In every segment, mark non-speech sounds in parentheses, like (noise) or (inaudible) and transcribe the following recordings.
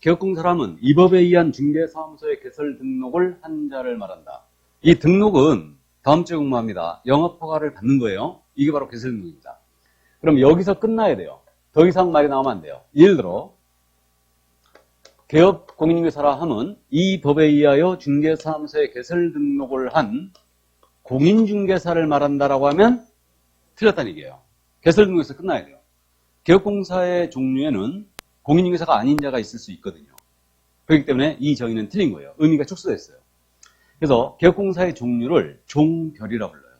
개업공 사람은 이 법에 의한 중개사무소의 개설 등록을 한 자를 말한다. 이 등록은 다음 주에 공부합니다. 영업허가를 받는 거예요. 이게 바로 개설 등록입니다. 그럼 여기서 끝나야 돼요. 더 이상 말이 나오면 안 돼요. 예를 들어 개업 공인중개사라 함은 이 법에 의하여 중개사무소에 개설 등록을 한 공인중개사를 말한다라고 하면 틀렸다는 얘기예요. 개설 등록에서 끝나야 돼요. 개업공사의 종류에는 공인중개사가 아닌 자가 있을 수 있거든요. 그렇기 때문에 이 정의는 틀린 거예요. 의미가 축소됐어요. 그래서 개업공사의 종류를 종별이라고 불러요.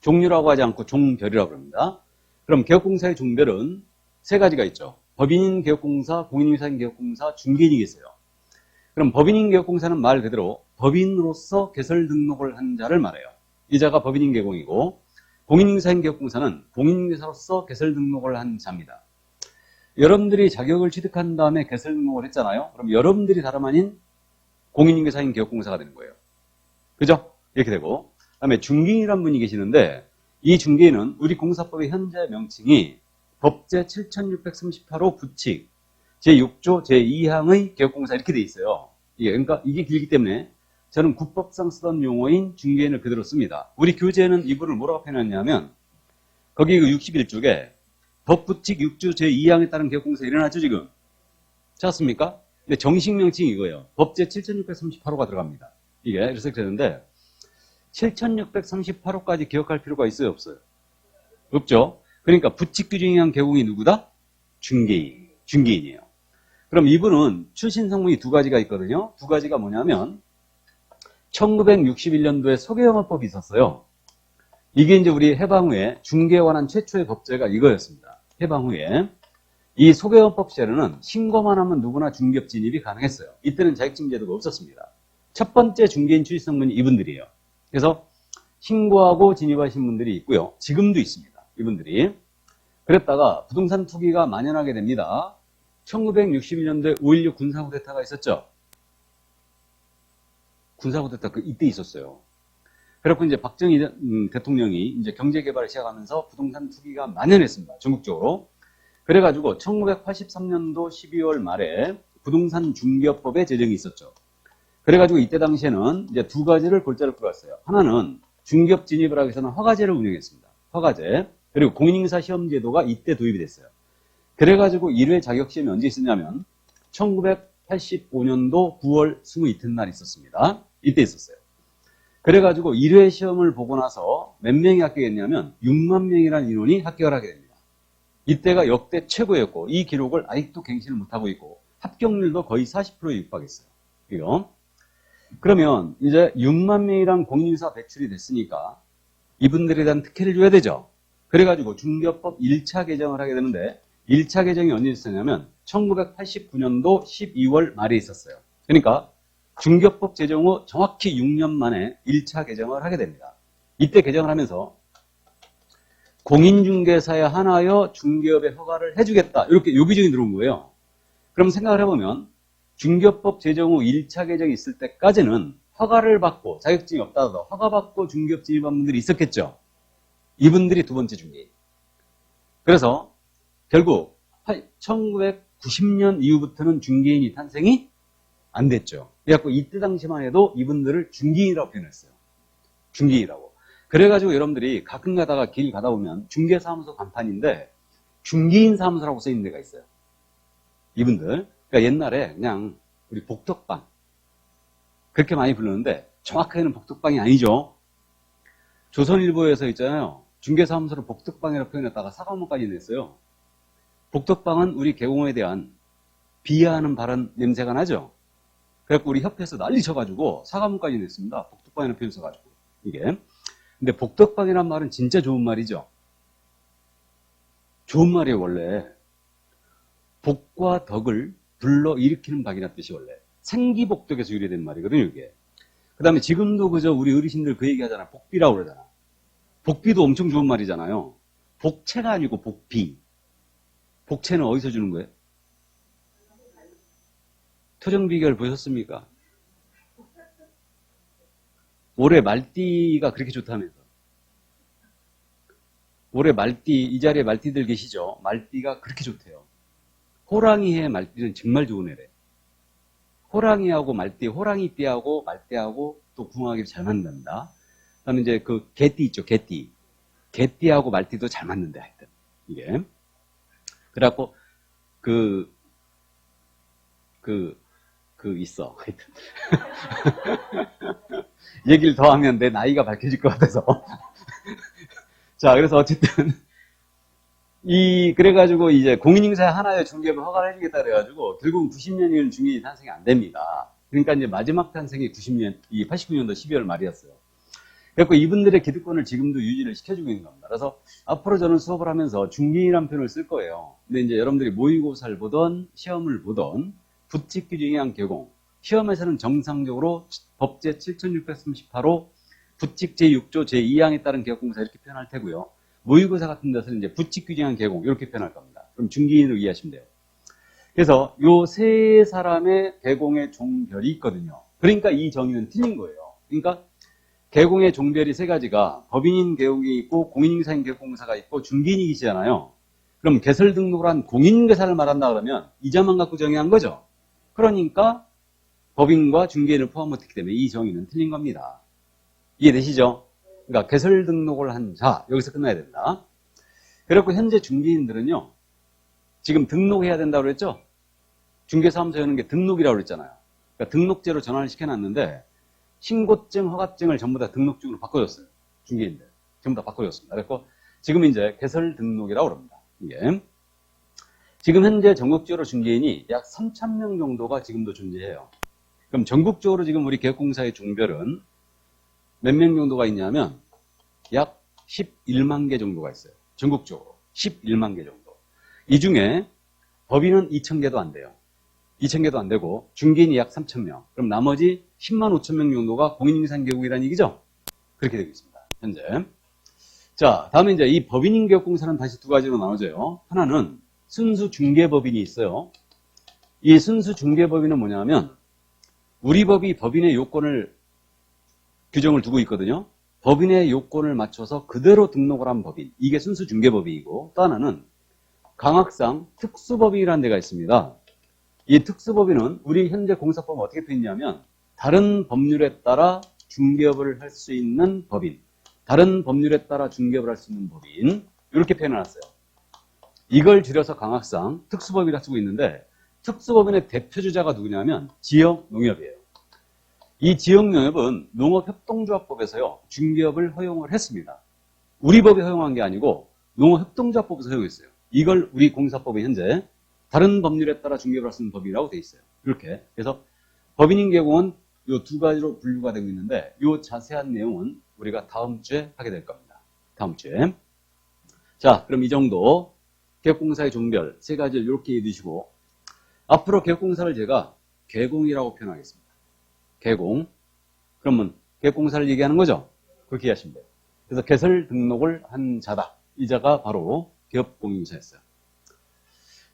종류라고 하지 않고 종별이라고 부릅니다. 그럼 개업공사의 종별은 세 가지가 있죠. 법인인 개업공사, 공인중개사인 개업공사, 중개인이 계세요. 그럼 법인인 개업공사는 말 그대로 법인으로서 개설 등록을 한 자를 말해요. 이 자가 법인인 개공이고 공인중개사인 개업공사는 공인중개사로서 개설 등록을 한 자입니다. 여러분들이 자격을 취득한 다음에 개설 등록을 했잖아요. 그럼 여러분들이 다름 아닌 공인중개사인 개업공사가 되는 거예요. 그죠? 이렇게 되고 그다음에 중개인이란 분이 계시는데 이 중개인은 우리 공사법의 현재 명칭이 법제 7638호 부칙 제6조 제2항의 개업공사 이렇게 돼 있어요. 이게 그러니까 이게 길기 때문에 저는 국법상 쓰던 용어인 중개인을 그대로 씁니다. 우리 교재에는 이분을 뭐라고 표현했냐면 거기 그 61쪽에 법부칙 6조 제2항에 따른 개업공사 일어났죠 지금? 찾았습니까? 근데 정식 명칭이 이거예요. 법제 7638호가 들어갑니다. 이게 그래서 되는데 7638호까지 기억할 필요가 있어요 없어요? 없죠? 그러니까 부칙 규정에 의한 개공이 누구다? 중개인. 중개인이에요. 그럼 이분은 출신 성분이 두 가지가 있거든요. 두 가지가 뭐냐면 1961년도에 소개영업법이 있었어요. 이게 이제 우리 해방 후에 중개에 관한 최초의 법제가 이거였습니다. 해방 후에 이 소개영업법 시에는 신고만 하면 누구나 중개업 진입이 가능했어요. 이때는 자격증 제도가 없었습니다. 첫 번째 중개인 출신 성분이 이분들이에요. 그래서 신고하고 진입하신 분들이 있고요. 지금도 있습니다. 이분들이. 그랬다가 부동산 투기가 만연하게 됩니다. 1961년도에 5.16 군사구데타가 있었죠. 군사구데타 그 이때 있었어요. 그래갖고 이제 박정희 음, 대통령이 이제 경제 개발을 시작하면서 부동산 투기가 만연했습니다. 전국적으로. 그래가지고 1983년도 12월 말에 부동산 중개업법의 제정이 있었죠. 그래가지고 이때 당시에는 이제 두 가지를 골자로 끌었어요. 하나는 중개업 진입을 하기 위해서는 허가제를 운영했습니다. 허가제. 그리고 공인인사 시험 제도가 이때 도입이 됐어요. 그래가지고 1회 자격시험이 언제 있었냐면 1985년도 9월 22날 있었습니다. 이때 있었어요. 그래가지고 1회 시험을 보고 나서 몇 명이 합격했냐면 6만 명이라는 인원이 합격을 하게 됩니다. 이때가 역대 최고였고 이 기록을 아직도 갱신을 못하고 있고 합격률도 거의 40%에 육박했어요. 이거. 그러면 이제 6만 명이랑 공인인사 배출이 됐으니까 이분들에 대한 특혜를 줘야 되죠. 그래가지고 중개법 1차 개정을 하게 되는데 1차 개정이 언제 있었냐면 1989년도 12월 말에 있었어요. 그러니까 중개법 제정 후 정확히 6년 만에 1차 개정을 하게 됩니다. 이때 개정을 하면서 공인중개사에 한하여 중개업의 허가를 해주겠다. 이렇게 요기정이 들어온 거예요. 그럼 생각을 해보면 중개법 제정 후 1차 개정이 있을 때까지는 허가를 받고 자격증이 없다도 허가받고 중개업 진입한 분들이 있었겠죠. 이분들이 두 번째 중개인. 그래서 결국 1990년 이후부터는 중개인이 탄생이 안 됐죠. 그래갖고 이때 당시만 해도 이분들을 중개인이라고 표현했어요. 중개인이라고. 그래가지고 여러분들이 가끔 가다가 길 가다 보면 중개사무소 간판인데 중개인 사무소라고 써 있는 데가 있어요. 이분들. 그러니까 옛날에 그냥 우리 복덕방 그렇게 많이 부르는데 정확하게는 복덕방이 아니죠. 조선일보에서 있잖아요. 중개사무소를 복덕방이라고 표현했다가 사과문까지 냈어요. 복덕방은 우리 개공에 대한 비하하는 발언 냄새가 나죠. 그래갖고 우리 협회에서 난리 쳐가지고 사과문까지 냈습니다. 복덕방이라는 표현 써가지고 이게. 근데 복덕방이란 말은 진짜 좋은 말이죠. 좋은 말이에요 원래. 복과 덕을 불러 일으키는 박이란 뜻이 원래 생기복덕에서 유래된 말이거든요 이게. 그 다음에 지금도 그저 우리 어르신들 그 얘기 하잖아. 복비라고 그러잖아. 복비도 엄청 좋은 말이잖아요. 복채가 아니고 복비. 복채는 어디서 주는 거예요? 토정 비결 보셨습니까? 올해 말띠가 그렇게 좋다면서. 올해 말띠, 이 자리에 말띠들 계시죠? 말띠가 그렇게 좋대요. 호랑이의 말띠는 정말 좋은 애래. 호랑이하고 말띠, 호랑이띠하고 말띠하고 또 궁합이 잘 맞는다. 그다음에 이제 그 개띠 있죠, 개띠. 개띠하고 말띠도 잘 맞는데 하여튼 이게. 그래갖고 그 그, 그, 있어. (laughs) 얘기를 더 하면 내 나이가 밝혀질 것 같아서. (laughs) 자, 그래서 어쨌든, 이, 그래가지고 이제 공인인사 하나의 중개업을 허가를 해주겠다 그래가지고, 결국은 90년이면 중개인이 탄생이 안 됩니다. 그러니까 이제 마지막 탄생이 90년, 이 89년도 12월 말이었어요. 그래서 이분들의 기득권을 지금도 유지를 시켜주고 있는 겁니다. 그래서 앞으로 저는 수업을 하면서 중개인이라는 표현을 쓸 거예요. 근데 이제 여러분들이 모의고사를 보던, 시험을 보던, 부칙 규정에 의한 개공. 시험에서는 정상적으로 법제 7638호 부칙 제6조 제2항에 따른 개혁공사 이렇게 표현할 테고요. 모의고사 같은 데서는 이제 부칙 규정한 개공 이렇게 표현할 겁니다. 그럼 중기인으로 이해하시면 돼요. 그래서 요 세 사람의 개공의 종별이 있거든요. 그러니까 이 정의는 틀린 거예요. 그러니까 개공의 종별이 세 가지가 법인인 개공이 있고 공인인사인 개공사가 있고 중개인이 계시잖아요. 그럼 개설 등록을 한 공인인계사를 말한다 그러면 이자만 갖고 정의한 거죠. 그러니까 법인과 중개인을 포함 못했기 때문에 이 정의는 틀린 겁니다. 이해되시죠? 그러니까 개설 등록을 한 자, 여기서 끝나야 된다. 그렇고 현재 중개인들은요. 지금 등록해야 된다고 그랬죠? 중개사무소 여는 게 등록이라고 그랬잖아요. 그러니까 등록제로 전환을 시켜놨는데 신고증, 허가증을 전부 다 등록증으로 바꿔줬어요. 중개인들. 전부 다 바꿔줬습니다. 그래서 지금 이제 개설 등록이라고 그럽니다. 이게. 지금 현재 전국적으로 중개인이 약 3,000명 정도가 지금도 존재해요. 그럼 전국적으로 지금 우리 개혁공사의 종별은 몇 명 정도가 있냐면 약 11만 개 정도가 있어요. 전국적으로. 11만 개 정도. 이 중에 법인은 2,000개도 안 돼요. 2,000개도 안 되고 중개인이 약 3,000명. 그럼 나머지 10만 5천 명 정도가 공인인상개국이라는 얘기죠? 그렇게 되고 있습니다. 현재. 자, 다음에 이제 이 법인인개업공사는 다시 두 가지로 나눠져요. 하나는 순수 중개법인이 있어요. 이 순수 중개법인은 뭐냐면 우리 법이 법인의 요건을 규정을 두고 있거든요. 법인의 요건을 맞춰서 그대로 등록을 한 법인. 이게 순수 중개법인이고 또 하나는 강학상 특수법인이라는 데가 있습니다. 이 특수법인은 우리 현재 공사법은 어떻게 돼 있냐면 다른 법률에 따라 중개업을 할 수 있는 법인, 다른 법률에 따라 중개업을 할 수 있는 법인 이렇게 표현해놨어요. 이걸 줄여서 강학상 특수법이라 쓰고 있는데 특수법인의 대표주자가 누구냐면 지역농협이에요. 이 지역농협은 농업협동조합법에서요 중개업을 허용을 했습니다. 우리 법이 허용한 게 아니고 농업협동조합법에서 허용했어요. 이걸 우리 공사법이 현재 다른 법률에 따라 중개업을 있는 법이라고 돼 있어요. 이렇게 그래서 법인인 개공은 이 두 가지로 분류가 되고 있는데 이 자세한 내용은 우리가 다음 주에 하게 될 겁니다. 다음 주에 자 그럼 이 정도 개공사의 종별 세 가지를 이렇게 이해두시고 앞으로 개공사를 제가 개공이라고 표현하겠습니다. 개공. 그러면 개공사를 얘기하는 거죠? 그렇게 이해하시면 돼요. 그래서 개설 등록을 한 자다. 이 자가 바로 기업공인사였어요.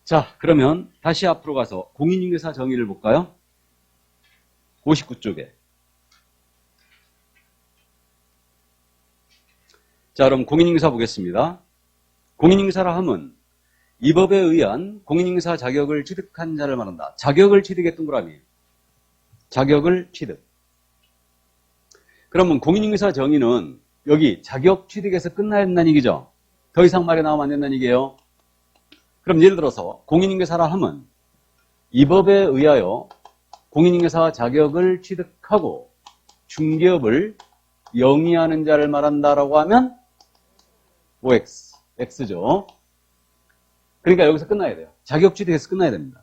자, 그러면 다시 앞으로 가서 공인인계사 정의를 볼까요? 59쪽에. 자, 그럼 공인인계사 보겠습니다. 공인인계사라 함은 이 법에 의한 공인인사 자격을 취득한 자를 말한다. 자격을 취득의 동그라미. 자격을 취득. 그러면 공인인사 정의는 여기 자격 취득에서 끝나야 된다는 얘기죠. 더 이상 말이 나오면 안 된다는 얘기예요. 그럼 예를 들어서 공인인계사라 함은 이 법에 의하여 공인인계사 자격을 취득하고 중개업을 영위하는 자를 말한다라고 하면 OX, X죠. 그러니까 여기서 끝나야 돼요. 자격 취득에서 끝나야 됩니다.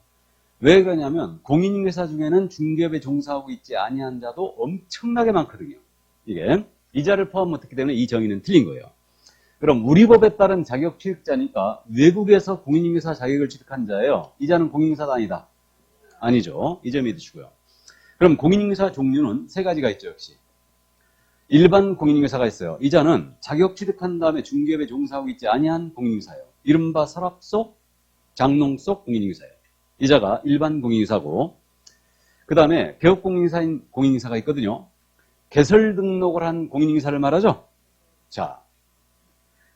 왜 그러냐면 공인인계사 중에는 중개업에 종사하고 있지 아니한 자도 엄청나게 많거든요. 이게 이 자를 포함 못했기 때문에 이 정의는 틀린 거예요. 그럼 우리 법에 따른 자격 취득자니까 외국에서 공인인계사 자격을 취득한 자예요. 이 자는 공인인계사가 아니다. 아니죠. 이 점 믿으시고요. 그럼 공인인계사 종류는 세 가지가 있죠, 역시. 일반 공인인계사가 있어요. 이 자는 자격 취득한 다음에 중개업에 종사하고 있지 아니한 공인인계사예요. 이른바 서랍 속, 장롱 속 공인인계사예요. 이 자가 일반 공인인계사고 그 다음에 개업 공인인사인 공인인계사가 있거든요. 개설 등록을 한 공인인계사를 말하죠. 자,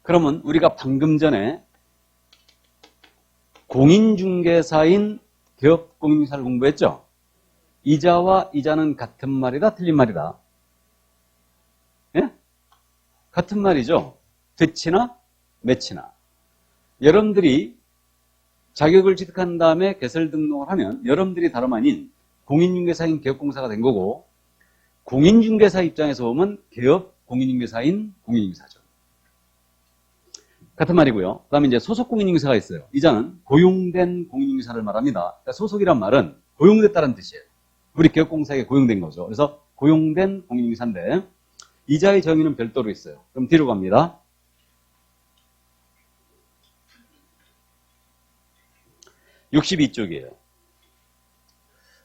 그러면 우리가 방금 전에 공인중개사인 개업 공인중개사를 공부했죠? 이자와 이자는 같은 말이다, 틀린 말이다? 예? 같은 말이죠. 대치나 매치나. 여러분들이 자격을 취득한 다음에 개설 등록을 하면 여러분들이 다름 아닌 공인중개사인 개업공사가 된 거고 공인중개사 입장에서 보면 개업 공인중개사인 공인중개사죠. 같은 말이고요. 그 다음에 이제 소속 공인중개사가 있어요. 이자는 고용된 공인중개사를 말합니다. 그러니까 소속이란 말은 고용됐다는 뜻이에요. 우리 개업공사에 고용된 거죠. 그래서 고용된 공인중개사인데 이자의 정의는 별도로 있어요. 그럼 뒤로 갑니다. 육십이 쪽이에요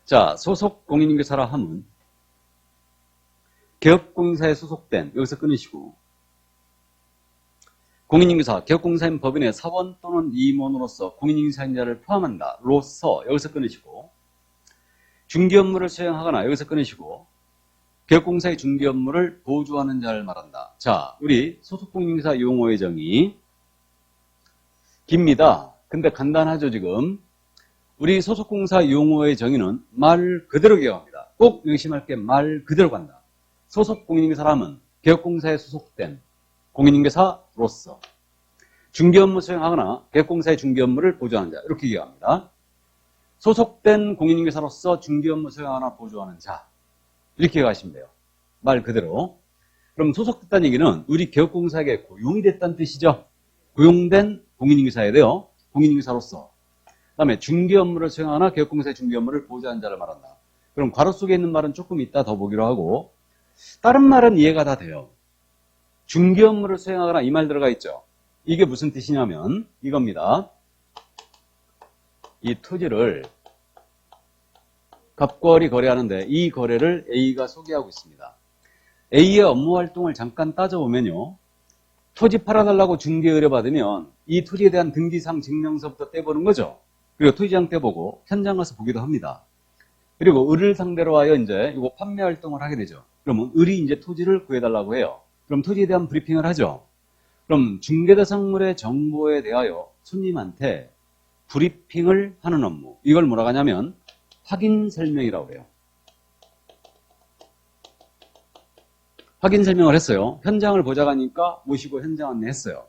자, 소속 공인중개사라 하면 개업공사에 소속된 여기서 끊으시고 공인중개사, 개업공사인 법인의 사원 또는 임원으로서 공인중개사인자를 포함한다. 로서 여기서 끊으시고 중개 업무를 수행하거나 여기서 끊으시고 개업공사의 중개 업무를 보조하는 자를 말한다. 자, 우리 소속공인중개사 용어의 정의 깁니다. 근데 간단하죠 지금. 우리 소속공사 용어의 정의는 말 그대로 기억합니다. 꼭 의심할 게 말 그대로 간다. 소속 공인중개사라면 개업공사에 소속된 공인중개사로서 중개 업무 수행하거나 개업공사의 중개 업무를 보조하는 자 이렇게 기억합니다. 소속된 공인중개사로서 중개 업무 수행하거나 보조하는 자 이렇게 기억하시면 돼요. 말 그대로. 그럼 소속됐다는 얘기는 우리 개업공사에게 고용이 됐다는 뜻이죠. 고용된 공인중개사에 대요. 공인중개사로서 그 다음에 중개 업무를 수행하거나 개업공사의 중개 업무를 보조하는 자를 말한다. 그럼 괄호 속에 있는 말은 조금 이따 더 보기로 하고 다른 말은 이해가 다 돼요. 중개 업무를 수행하거나 이 말 들어가 있죠. 이게 무슨 뜻이냐면 이겁니다. 이 토지를 갑거리 거래하는데 이 거래를 A가 소개하고 있습니다. A의 업무 활동을 잠깐 따져보면요. 토지 팔아달라고 중개 의뢰받으면 이 토지에 대한 등기상 증명서부터 떼보는 거죠. 그리고 토지장 떼보고 현장 가서 보기도 합니다. 그리고 을을 상대로 하여 이제 이거 판매 활동을 하게 되죠. 그러면 을이 이제 토지를 구해달라고 해요. 그럼 토지에 대한 브리핑을 하죠. 그럼 중개대상물의 정보에 대하여 손님한테 브리핑을 하는 업무. 이걸 뭐라고 하냐면 확인 설명이라고 해요. 확인 설명을 했어요. 현장을 보자고 하니까 모시고 현장 안내했어요.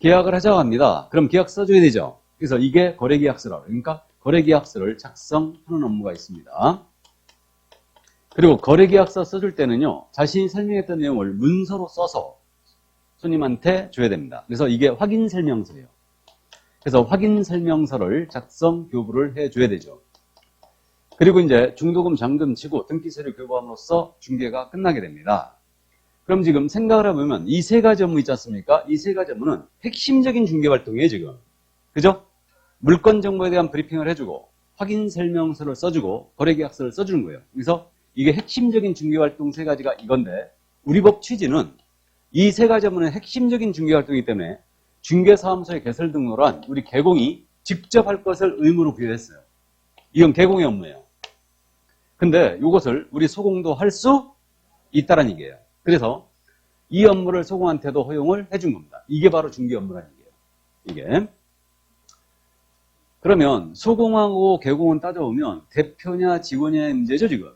계약을 하자고 합니다. 그럼 계약 써줘야 되죠. 그래서 이게 거래계약서라고. 그러니까 거래계약서를 작성하는 업무가 있습니다. 그리고 거래계약서 써줄 때는요. 자신이 설명했던 내용을 문서로 써서 손님한테 줘야 됩니다. 그래서 이게 확인 설명서예요. 그래서 확인 설명서를 작성 교부를 해줘야 되죠. 그리고 이제 중도금 잔금 치고 등기 서류 교부함으로써 중개가 끝나게 됩니다. 그럼 지금 생각을 해보면 이 세 가지 업무 있지 않습니까? 이 세 가지 업무는 핵심적인 중개 활동이에요, 지금. 그죠? 물건 정보에 대한 브리핑을 해주고 확인 설명서를 써주고 거래 계약서를 써주는 거예요. 그래서 이게 핵심적인 중개 활동 세 가지가 이건데 우리 법 취지는 이 세 가지 업무는 핵심적인 중개 활동이기 때문에 중개사무소에 개설 등록한 우리 개공이 직접 할 것을 의무로 부여했어요. 이건 개공의 업무예요. 근데 이것을 우리 소공도 할 수 있다는 얘기예요. 그래서 이 업무를 소공한테도 허용을 해준 겁니다. 이게 바로 중개 업무라는 얘기예요. 이게. 그러면 소공하고 개공은 따져보면 대표냐 직원이냐의 문제죠, 지금.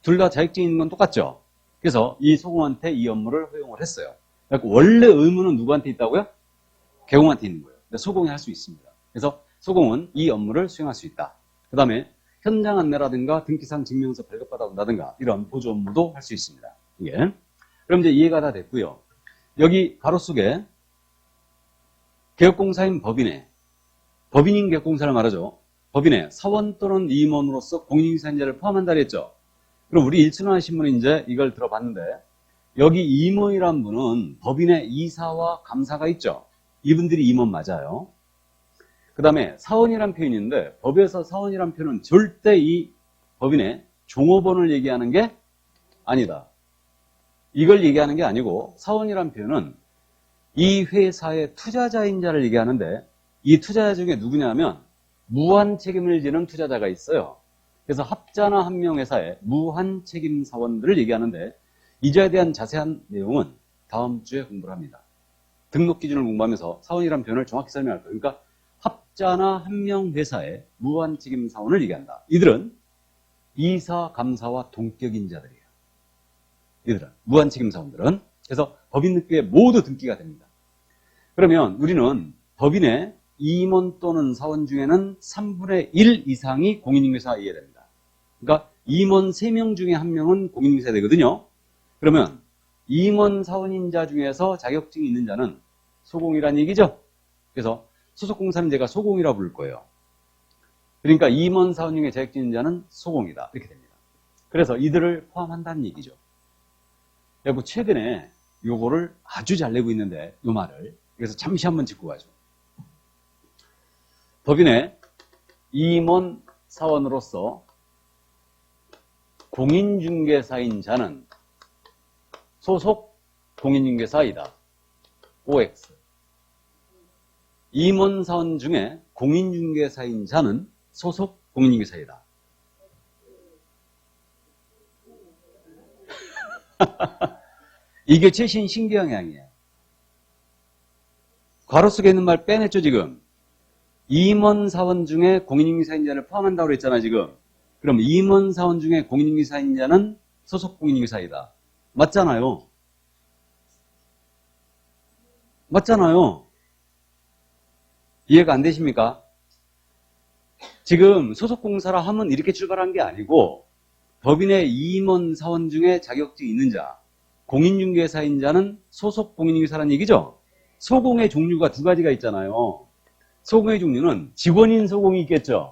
둘 다 자격증 있는 건 똑같죠. 그래서 이 소공한테 이 업무를 허용을 했어요. 그러니까 원래 의무는 누구한테 있다고요? 개공한테 있는 거예요. 근데 소공이 할 수 있습니다. 그래서 소공은 이 업무를 수행할 수 있다. 그 다음에 현장 안내라든가 등기상 증명서 발급받아 온다든가 이런 보조 업무도 할 수 있습니다. 이게. 그럼 이제 이해가 다 됐고요. 여기 가로 속에 개업공사인 법인에 법인인 개업공사를 말하죠. 법인에 사원 또는 임원으로서 공인인사인자를 포함한다 그랬죠. 그럼 우리 일천원 신문이 이제 이걸 들어봤는데 여기 임원이란 분은 법인의 이사와 감사가 있죠. 이분들이 임원 맞아요. 그 다음에 사원이란 표현이 있는데 법에서 사원이란 표현은 절대 이 법인의 종업원을 얘기하는 게 아니다. 이걸 얘기하는 게 아니고 사원이란 표현은 이 회사의 투자자인 자를 얘기하는데 이 투자자 중에 누구냐면 무한 책임을 지는 투자자가 있어요. 그래서 합자나 한 명 회사의 무한 책임 사원들을 얘기하는데 이자에 대한 자세한 내용은 다음 주에 공부를 합니다. 등록 기준을 공부하면서 사원이란 표현을 정확히 설명할 거예요. 그러니까 각자나 한 명 회사의 무한 책임 사원을 얘기한다. 이들은 이사, 감사와 동격인 자들이에요. 이들은 무한 책임 사원들은 그래서 법인등기에 모두 등기가 됩니다. 그러면 우리는 법인의 임원 또는 사원 중에는 3분의 1 이상이 공인중개사가 이해됩니다. 그러니까 임원 3명 중에 1명은 공인중개사 되거든요. 그러면 임원 사원인자 중에서 자격증이 있는 자는 소공이란 얘기죠. 그래서 소속공사는 제가 소공이라고 부를 거예요. 그러니까 임원 사원 중에 자격증 있는 자는 소공이다. 이렇게 됩니다. 그래서 이들을 포함한다는 얘기죠. 여러분 최근에 요거를 아주 잘 내고 있는데 요 말을 그래서 잠시 한번 짚고 가죠. 법인의 임원 사원으로서 공인중개사인 자는 소속 공인중개사이다. OX. 임원 사원 중에 공인중개사인 자는 소속 공인중개사이다. (laughs) 이게 최신 신경향이에요. 괄호 속에 있는 말 빼냈죠, 지금? 임원 사원 중에 공인중개사인자를 포함한다고 그랬잖아, 지금. 그럼 임원 사원 중에 공인중개사인자는 소속 공인중개사이다. 맞잖아요. 맞잖아요. 이해가 안 되십니까? 지금 소속공사라 하면 이렇게 출발한 게 아니고 법인의 임원 사원 중에 자격증이 있는 자, 공인중개사인 자는 소속 공인중개사라는 얘기죠? 소공의 종류가 두 가지가 있잖아요. 소공의 종류는 직원인 소공이 있겠죠?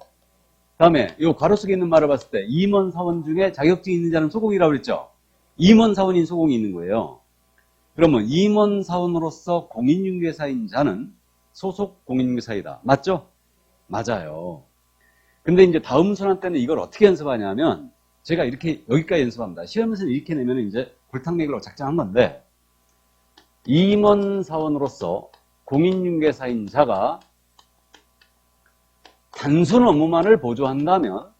다음에 이 괄호 속에 있는 말을 봤을 때 임원 사원 중에 자격증이 있는 자는 소공이라고 그랬죠? 임원 사원인 소공이 있는 거예요. 그러면 임원 사원으로서 공인중개사인 자는 소속 공인중개사이다. 맞죠? 맞아요. 근데 이제 다음 순환 때는 이걸 어떻게 연습하냐면 제가 이렇게 여기까지 연습합니다. 시험에서는 이렇게 내면 이제 골탕내기로 작정한 건데 임원 사원으로서 공인중개사인 자가 단순 업무만을 보조한다면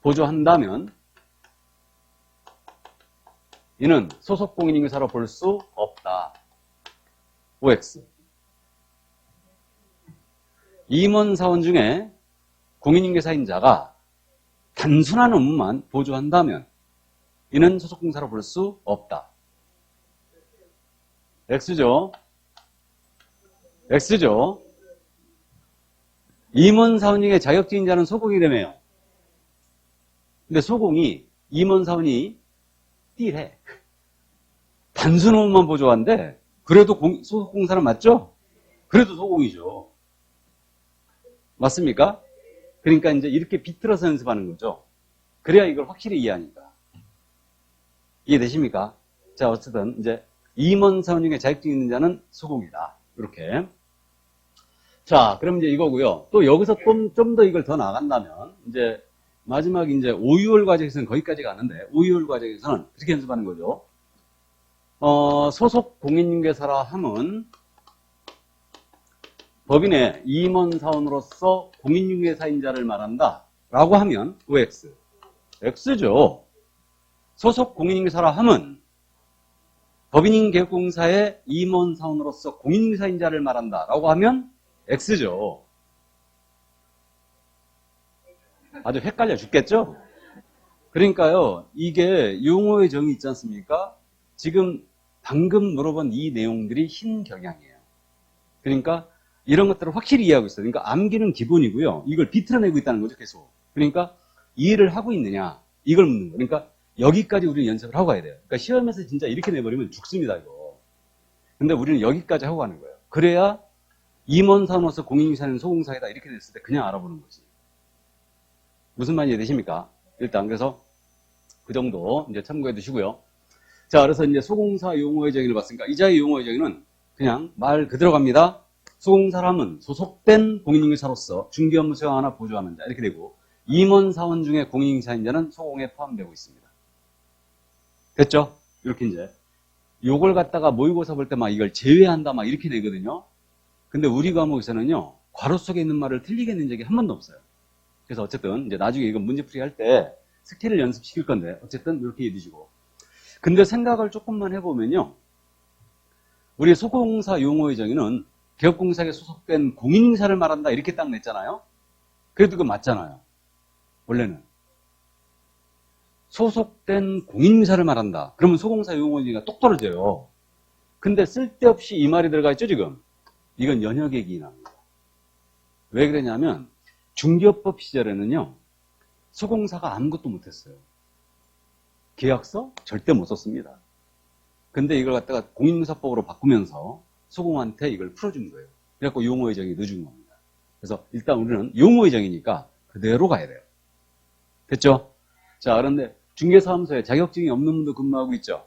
보조한다면 이는 소속 공인중개사로 볼 수 없다. OX 임원 사원 중에 공인중개사인 자가 단순한 업무만 보조한다면 이는 소속공사로 볼 수 없다. X죠. X죠. 임원 사원 중에 자격증인 자는 소공이 되네요. 근데 소공이 임원 사원이 띠래. 단순 업무만 보조한데 그래도 공, 소속공사는 맞죠? 그래도 소공이죠. 맞습니까? 그러니까 이제 이렇게 비틀어서 연습하는 거죠. 그래야 이걸 확실히 이해하니까. 이해되십니까? 자, 어쨌든 이제 임원 사원 중에 자격증 있는 자는 소공이다. 이렇게. 자, 그럼 이제 이거고요. 또 여기서 좀더 이걸 더 나간다면 이제 마지막 이제 5유월 과정에서는 거기까지 가는데 5유월 과정에서는 그렇게 연습하는 거죠. 어, 소속 공인중개사라 함은 법인의 임원 사원으로서 공인중개사인 자를 말한다. 라고 하면 OX. X죠. 소속 공인중개사라 함은 법인인 개업공사의 임원 사원으로서 공인중개사인 자를 말한다. 라고 하면 X죠. 아주 헷갈려 죽겠죠? 그러니까요, 이게 용어의 정의 있지 않습니까? 지금 방금 물어본 이 내용들이 흰 경향이에요. 그러니까 이런 것들을 확실히 이해하고 있어요. 그러니까 암기는 기본이고요. 이걸 비틀어내고 있다는 거죠, 계속. 그러니까 이해를 하고 있느냐, 이걸 묻는 거예요. 그러니까 여기까지 우리는 연습을 하고 가야 돼요. 그러니까 시험에서 진짜 이렇게 내버리면 죽습니다, 이거. 근데 우리는 여기까지 하고 가는 거예요. 그래야 임원사원으로서 공인중개사는 소공사이다 이렇게 됐을 때 그냥 알아보는 거지. 무슨 말인지 이해되십니까? 일단 그래서 그 정도 이제 참고해 두시고요. 자, 그래서 이제 소공사 용어의 정의를 봤으니까 이자의 용어의 정의는 그냥 말 그대로 갑니다. 소공사람은 소속된 공인중개사로서 중개 업무 수행 하나 보조하는 자 이렇게 되고 임원 사원 중에 공인중개사인 자는 소공에 포함되고 있습니다. 됐죠? 이렇게 이제 요걸 갖다가 모의고사 볼 때 막 이걸 제외한다 막 이렇게 되거든요. 근데 우리 과목에서는요 괄호 속에 있는 말을 틀리게 낸 적이 한 번도 없어요. 그래서 어쨌든 이제 나중에 이거 문제풀이 할 때 스킬을 연습시킬 건데 어쨌든 이렇게 해두시고 근데 생각을 조금만 해보면요 우리 소공사 용어의 정의는 개업공사에 소속된 공인인사를 말한다 이렇게 딱 냈잖아요. 그래도 그거 맞잖아요. 원래는 소속된 공인인사를 말한다. 그러면 소공사 용어가 똑 떨어져요. 근데 쓸데없이 이 말이 들어가 있죠 지금. 이건 연역의 기인합니다. 왜 그러냐면 중개업법 시절에는요 소공사가 아무것도 못했어요. 계약서 절대 못 썼습니다. 근데 이걸 갖다가 공인인사법으로 바꾸면서 소공한테 이걸 풀어준 거예요. 그래갖고 용어의 정이 늦은 겁니다. 그래서 일단 우리는 용어의 정이니까 그대로 가야 돼요. 됐죠? 자, 그런데 중개사무소에 자격증이 없는 분도 근무하고 있죠?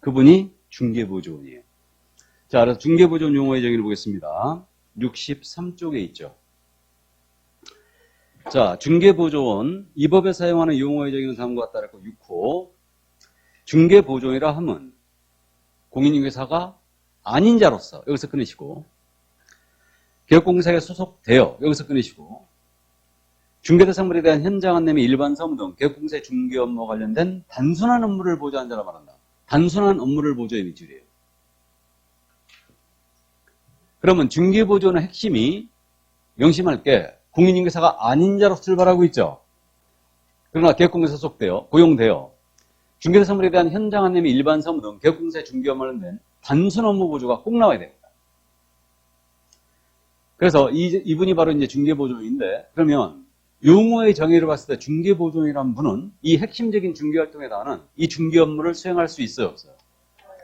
그분이 중개보조원이에요. 자, 그래서 중개보조원 용어의 정의를 보겠습니다. 63쪽에 있죠. 자, 중개보조원, 이 법에 사용하는 용어의 정의는 다음과 같다. 그랬고 6호. 중개보조원이라 하면 공인중개사가 아닌 자로서 여기서 끊으시고 개업공사에 소속되어 여기서 끊으시고 중개대상물에 대한 현장 안내 및 일반 사무 등 개업공사의 중개 업무와 관련된 단순한 업무를 보조한 자라 말한다. 단순한 업무를 보조의 밑줄이에요. 그러면 중개보조는 핵심이 명심할 게 공인중개사가 아닌 자로서 출발하고 있죠. 그러나 개업공사에 소속되어 고용되어 중개사물에 대한 현장 안내 및 일반 사무 등 개업공사의 중개 업무를 낸 단순 업무 보조가 꼭 나와야 됩니다. 그래서 이, 이분이 바로 이제 중개보조인데 그러면 용어의 정의를 봤을 때 중개보조이라는 분은 이 핵심적인 중개활동에 관한 이 중개 업무를 수행할 수 있어요 없어요?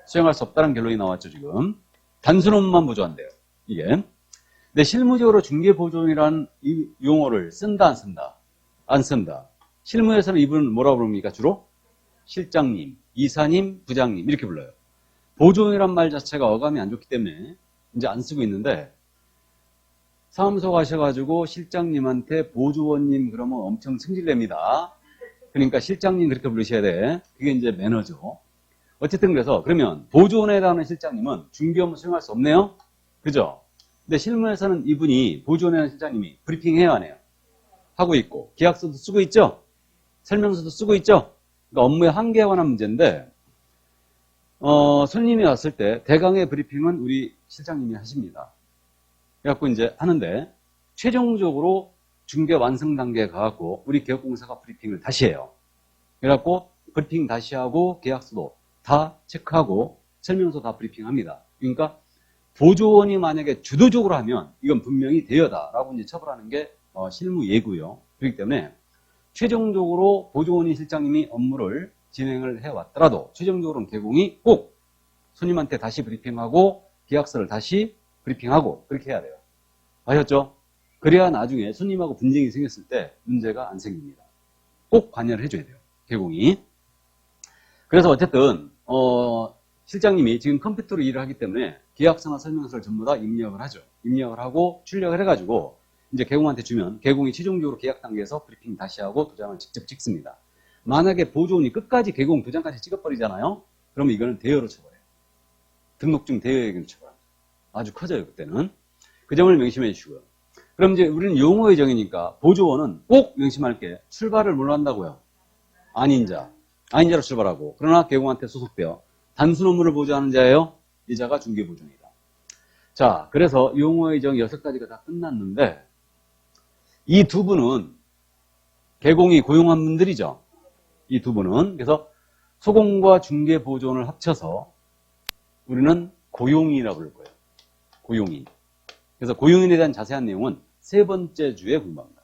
수행할 수 없다는 결론이 나왔죠 지금 단순 업무만 보조한대요 이게 근데 실무적으로 중개보조이라는 이 용어를 쓴다 안 쓴다? 안 쓴다 실무에서는 이분은 뭐라고 부릅니까 주로? 실장님, 이사님, 부장님 이렇게 불러요. 보조원이란 말 자체가 어감이 안 좋기 때문에 이제 안 쓰고 있는데 사무소 가셔가지고 실장님한테 보조원님 그러면 엄청 승질냅니다. 그러니까 실장님 그렇게 부르셔야 돼. 그게 이제 매너죠. 어쨌든 그래서 그러면 보조원에 해당하는 실장님은 중개 업무 수행할 수 없네요. 그죠? 근데 실무에서는 이분이 보조원에 하는 실장님이 브리핑 해야 하네요. 하고 있고 계약서도 쓰고 있죠. 설명서도 쓰고 있죠. 그러니까 업무의 한계에 관한 문제인데 어, 손님이 왔을 때 대강의 브리핑은 우리 실장님이 하십니다. 그래갖고 이제 하는데 최종적으로 중개 완성 단계에 가갖고 우리 개업공사가 브리핑을 다시 해요. 그래갖고 브리핑 다시 하고 계약서도 다 체크하고 설명서 다 브리핑합니다. 그러니까 보조원이 만약에 주도적으로 하면 이건 분명히 대여다라고 이제 처벌하는 게 어, 실무 예고요. 그렇기 때문에 최종적으로 보조원이 실장님이 업무를 진행을 해왔더라도 최종적으로는 개공이 꼭 손님한테 다시 브리핑하고 계약서를 다시 브리핑하고 그렇게 해야 돼요. 아셨죠? 그래야 나중에 손님하고 분쟁이 생겼을 때 문제가 안 생깁니다. 꼭 관여를 해줘야 돼요. 개공이. 그래서 어쨌든 어, 실장님이 지금 컴퓨터로 일을 하기 때문에 계약서나 설명서를 전부 다 입력을 하죠. 입력을 하고 출력을 해가지고 이제 개공한테 주면 개공이 최종적으로 계약 단계에서 브리핑 다시 하고 도장을 직접 찍습니다. 만약에 보조원이 끝까지 개공 도장까지 찍어버리잖아요. 그러면 이거는 대여로 처벌해요. 등록증 대여액으로 처벌합니다. 아주 커져요 그때는. 그 점을 명심해 주시고요. 그럼 이제 우리는 용어의 정의니까 보조원은 꼭 명심할 게 출발을 뭘로 한다고요? 아닌 자. 아닌 자로 출발하고 그러나 개공한테 소속되어 단순 업무를 보조하는 자예요. 이 자가 중개보조입니다. 자, 그래서 용어의 정 여섯 가지가 다 끝났는데 이 두 분은 개공이 고용한 분들이죠. 이 두 분은 그래서 소공과 중개보조원을 합쳐서 우리는 고용인이라고 부를 거예요. 고용인. 그래서 고용인에 대한 자세한 내용은 세 번째 주에 공부합니다.